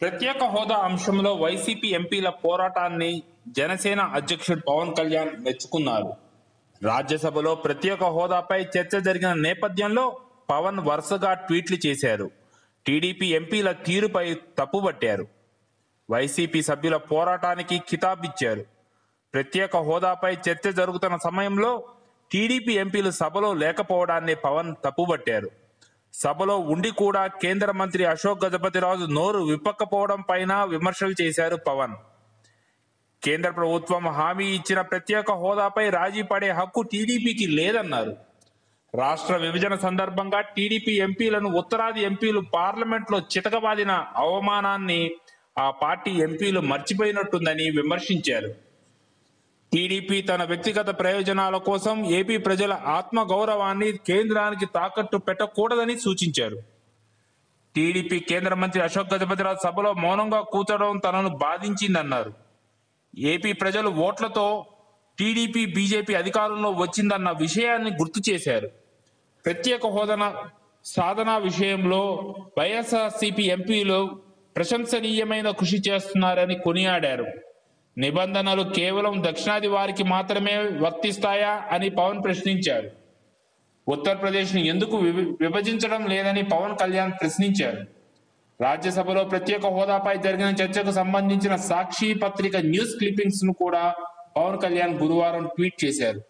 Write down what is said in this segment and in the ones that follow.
ప్రత్యేక హోదా అంశంలో వైసీపీ ఎంపీల పోరాటాన్ని జనసేన అధ్యక్షుడు పవన్ కళ్యాణ్ మెచ్చుకున్నారు. రాజ్యసభలో ప్రత్యేక హోదాపై చర్చ జరిగిన నేపథ్యంలో పవన్ వరుసగా ట్వీట్లు చేశారు. టీడీపీ ఎంపీల తీరుపై తప్పుబట్టారు. వైసీపీ సభ్యుల పోరాటానికి కితాబిచ్చారు. ప్రత్యేక హోదాపై చర్చ జరుగుతున్న సమయంలో టీడీపీ ఎంపీలు సభలో లేకపోవడాన్ని పవన్ తప్పుబట్టారు. సభలో ఉండి కూడా కేంద్ర మంత్రి అశోక్ గజపతిరాజు నోరు విప్పకపోవడం పైన విమర్శలు చేశారు పవన్. కేంద్ర ప్రభుత్వం హామీ ఇచ్చిన ప్రత్యేక హోదాపై రాజీ పడే హక్కు టీడీపీకి లేదన్నారు. రాష్ట్ర విభజన సందర్భంగా టీడీపీ ఎంపీలను ఉత్తరాది ఎంపీలు పార్లమెంట్లో చితకబాదిన అవమానాన్ని ఆ పార్టీ ఎంపీలు మర్చిపోయినట్టుందని విమర్శించారు. టీడీపీ తన వ్యక్తిగత ప్రయోజనాల కోసం ఏపీ ప్రజల ఆత్మ గౌరవాన్ని కేంద్రానికి తాకట్టు పెట్టకూడదని సూచించారు. టీడీపీ కేంద్ర మంత్రి అశోక్ గజపతిరాజు సభలో మౌనంగా కూర్చడం తనను బాధించిందన్నారు. ఏపీ ప్రజలు ఓట్లతో టీడీపీ బీజేపీ అధికారంలో వచ్చిందన్న విషయాన్ని గుర్తు చేశారు. ప్రత్యేక హోదన సాధన విషయంలో వైఎస్ఆర్సీపీ ఎంపీలు ప్రశంసనీయమైన కృషి చేస్తున్నారని కొనియాడారు. నిబంధనలు కేవలం దక్షిణాది వారికి మాత్రమే వర్తిస్తాయా అని పవన్ ప్రశ్నించారు. ఉత్తరప్రదేశ్ను ఎందుకు విభ- విభజించడం లేదని పవన్ కళ్యాణ్ ప్రశ్నించారు. రాజ్యసభలో ప్రత్యేక హోదాపై జరిగిన చర్చకు సంబంధించిన సాక్షి పత్రిక న్యూస్ క్లిప్పింగ్స్ను కూడా పవన్ కళ్యాణ్ గురువారం ట్వీట్ చేశారు.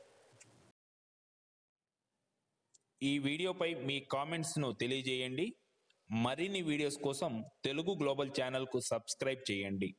ఈ వీడియోపై మీ కామెంట్స్ను తెలియజేయండి. మరిన్ని వీడియోస్ కోసం తెలుగు గ్లోబల్ ఛానల్కు సబ్స్క్రైబ్ చేయండి.